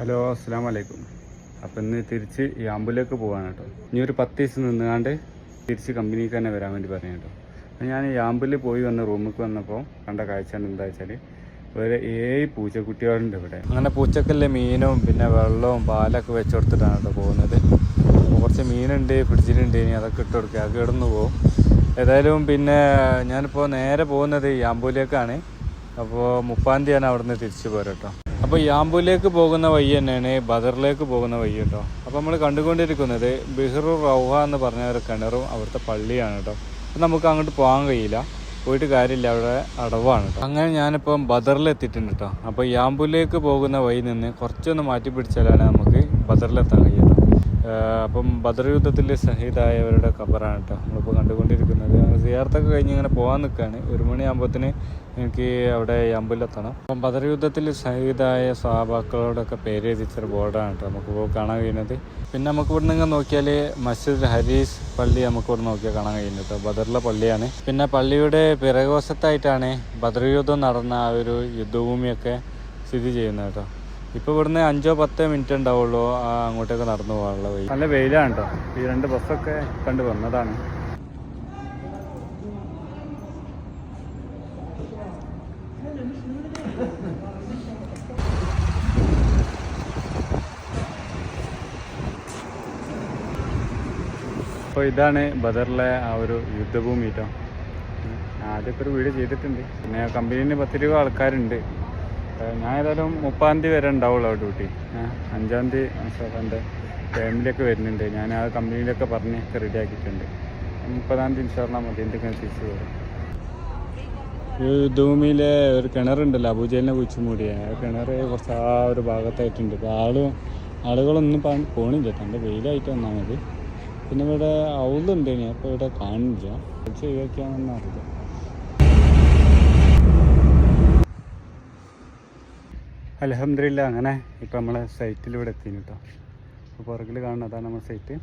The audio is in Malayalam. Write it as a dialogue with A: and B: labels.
A: ഹലോ അസ്സാം വലൈക്കും അപ്പം ഇന്ന് തിരിച്ച് ഈ ആമ്പൂലേക്ക് പോവാണ് കേട്ടോ. ഇനി ഒരു പത്ത് ദിവസം നിന്നുകാണ്ട് തിരിച്ച് കമ്പനിക്ക് തന്നെ വരാൻ വേണ്ടി പറഞ്ഞു കേട്ടോ. ഞാൻ ഈ ആമ്പൂരിൽ പോയി വന്ന റൂമിലേക്ക് വന്നപ്പോൾ കണ്ട കാഴ്ച എന്താ വെച്ചാൽ ഒരു ഏഴ് പൂച്ചക്കുട്ടികളുണ്ട് ഇവിടെ. അങ്ങനെ പൂച്ചക്കല്ലേ മീനും പിന്നെ വെള്ളവും പാലൊക്കെ വെച്ച് കൊടുത്തിട്ടാണ് കേട്ടോ പോകുന്നത്. കുറച്ച് മീനുണ്ട് ഫ്രിഡ്ജിലുണ്ട് ഇനി അതൊക്കെ ഇട്ട് കൊടുക്കുക അത് കിടന്നു പോകും ഏതായാലും പിന്നെ ഞാനിപ്പോൾ നേരെ പോകുന്നത് ഈ ആമ്പൂരിലേക്കാണ് അപ്പോൾ മുപ്പാം തീയതിയാണ് അവിടെ നിന്ന് തിരിച്ചു പോരട്ടോ അപ്പോൾ യാമ്പൂലേക്ക് പോകുന്ന വഴി തന്നെയാണ് ബദറിലേക്ക് പോകുന്ന വഴി കേട്ടോ. അപ്പോൾ നമ്മൾ കണ്ടുകൊണ്ടിരിക്കുന്നത് ബിഹ്റു റൗഹ എന്ന് പറഞ്ഞ ഒരു കിണറും അവിടുത്തെ പള്ളിയാണ് കേട്ടോ. അപ്പോൾ നമുക്ക് അങ്ങോട്ട് പോകാൻ കഴിയില്ല. പോയിട്ട് കാര്യമില്ല. അവിടെ അടവാണ് കേട്ടോ. അങ്ങനെ ഞാനിപ്പം ബദറിൽ എത്തിയിട്ടുണ്ട് കേട്ടോ. അപ്പോൾ യാമ്പൂലേക്ക് പോകുന്ന വഴി നിന്ന് കുറച്ചൊന്ന് മാറ്റി പിടിച്ചാലാണ് നമുക്ക് ബദറിലെത്താൻ കഴിയുക അപ്പം ബദർ യുദ്ധത്തിൽ ഷഹീദായവരുടെ ഖബറാണ് കേട്ടോ. നമ്മളിപ്പോൾ കണ്ടുകൊണ്ടിരിക്കുന്നത്. സിയാർത്തൊക്കെ കഴിഞ്ഞ് ഇങ്ങനെ പോകാൻ നിൽക്കുകയാണ് ഒരു മണിയാകുമ്പോഴത്തേന് എനിക്ക് അവിടെ അമ്പലത്തെത്തണം അപ്പം ബദർ യുദ്ധത്തിൽ ഷഹീദായ സഹാബാക്കളോടൊക്കെ പേര് എഴുതിച്ചൊരു ബോർഡാണ് കേട്ടോ നമുക്കിപ്പോൾ കാണാൻ കഴിയുന്നത്. പിന്നെ നമുക്ക് ഇവിടെ നിന്ന് നോക്കിയാൽ മസ്ജിദ് ഹരീസ് പള്ളി നമുക്ക് ഇവിടെ നോക്കിയാൽ കാണാൻ കഴിയുന്നത് കേട്ടോ. ബദറിലെ പള്ളിയാണ്. പിന്നെ പള്ളിയുടെ പിറകോശത്തായിട്ടാണ് ബദർ യുദ്ധം നടന്ന ആ ഒരു യുദ്ധഭൂമിയൊക്കെ സ്ഥിതി ചെയ്യുന്നത് കേട്ടോ. ഇപ്പോൾ ഇവിടുന്ന് അഞ്ചോ പത്തോ മിനിറ്റ് ഉണ്ടാവുള്ളൂ അങ്ങോട്ടേക്ക് നടന്നു പോകാനുള്ള വഴി. നല്ല വെയിലാണ് കേട്ടോ ഈ രണ്ട് ബസ്സൊക്കെ കണ്ടു വന്നതാണ്. അപ്പോൾ ഇതാണ് ബദറിലെ ആ ഒരു യുദ്ധഭൂമി കേട്ടോ. ആദ്യമൊക്കെ ഒരു വീട് ചെയ്തിട്ടുണ്ട്. പിന്നെ കമ്പനിയിൽ രൂപ ആൾക്കാരുണ്ട്. ഞാൻ ഏതായാലും മുപ്പാം തീയതി വരെ ഉണ്ടാവുള്ളൂ ഡ്യൂട്ടി അഞ്ചാം തീയതി എന്റെ ഫാമിലിയൊക്കെ വരുന്നുണ്ട്. ഞാൻ ആ കമ്പനിയിലൊക്കെ പറഞ്ഞ് റെഡി ആക്കിയിട്ടുണ്ട്. മുപ്പതാം തീയതി ഇൻഷാറിനാ മതി എന്തൊക്കെ തിരിച്ചു പോകും ഈ ഭൂമിയിലെ ഒരു കിണറുണ്ടല്ലോ അബൂജലിനെ കുഴിച്ചു മൂടിയ ആ കിണർ കുറച്ച് ആ ഒരു ഭാഗത്തായിട്ടുണ്ട്. ഇപ്പോൾ ആളും ആളുകളൊന്നും പോണില്ല. എന്റെ വെയിലായിട്ട് വന്നാൽ മതി. പിന്നെ ഇവിടെ ഔലുണ്ട് ഇനി. അപ്പോൾ ഇവിടെ കാണില്ല. കുറച്ച് ഒഴിവാക്കിയാണെന്ന് അലഹമില്ല അങ്ങനെ ഇപ്പം നമ്മളെ സൈറ്റിൽ ഇവിടെ എത്തിന് കേട്ടോ അപ്പോൾ പുറകിൽ കാണുന്നതാണ് നമ്മുടെ സൈറ്റ്